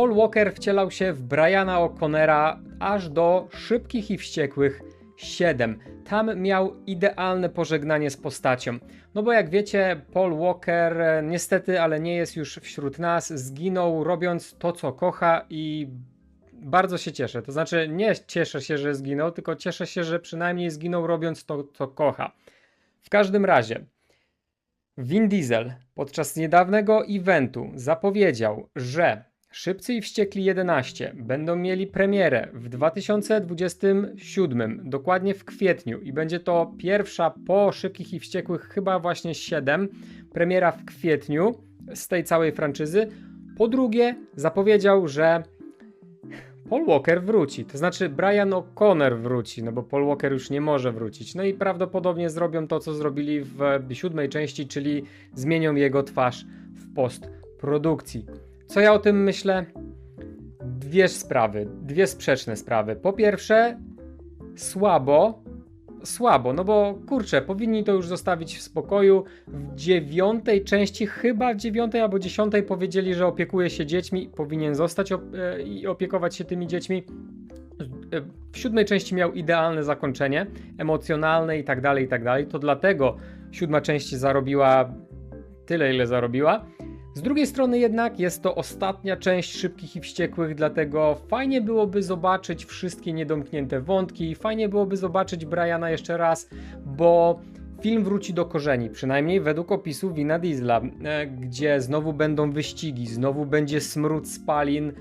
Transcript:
Paul Walker wcielał się w Briana O'Connera aż do Szybkich i Wściekłych 7. Tam miał idealne pożegnanie z postacią. No bo jak wiecie, Paul Walker e, niestety, ale nie jest już wśród nas, zginął robiąc to, co kocha i bardzo się cieszę. To znaczy, nie cieszę się, że zginął, tylko cieszę się, że przynajmniej zginął robiąc to, co kocha. W każdym razie, Vin Diesel podczas niedawnego eventu zapowiedział, że Szybcy i Wściekli 11 będą mieli premierę w 2027, dokładnie w kwietniu i będzie to pierwsza po Szybkich i Wściekłych chyba właśnie 7, premiera w kwietniu z tej całej franczyzy. Po drugie, zapowiedział, że Paul Walker wróci, to znaczy Brian O'Connor wróci, no bo Paul Walker już nie może wrócić. No i prawdopodobnie zrobią to, co zrobili w siódmej części, czyli zmienią jego twarz w postprodukcji. Co ja o tym myślę? Dwie sprawy, dwie sprzeczne sprawy. Po pierwsze, słabo, słabo, no bo kurczę, powinni to już zostawić w spokoju. W dziewiątej części, chyba w dziewiątej albo dziesiątej powiedzieli, że opiekuje się dziećmi, powinien zostać op- e, i opiekować się tymi dziećmi. E, W siódmej części miał idealne zakończenie, emocjonalne i tak dalej, i tak dalej. To dlatego siódma część zarobiła tyle, ile zarobiła. Z drugiej strony jednak jest to ostatnia część Szybkich i Wściekłych, dlatego fajnie byłoby zobaczyć wszystkie niedomknięte wątki, fajnie byłoby zobaczyć Briana jeszcze raz, bo film wróci do korzeni, przynajmniej według opisu Wina Diesla, e, gdzie znowu będą wyścigi, znowu będzie smród spalin,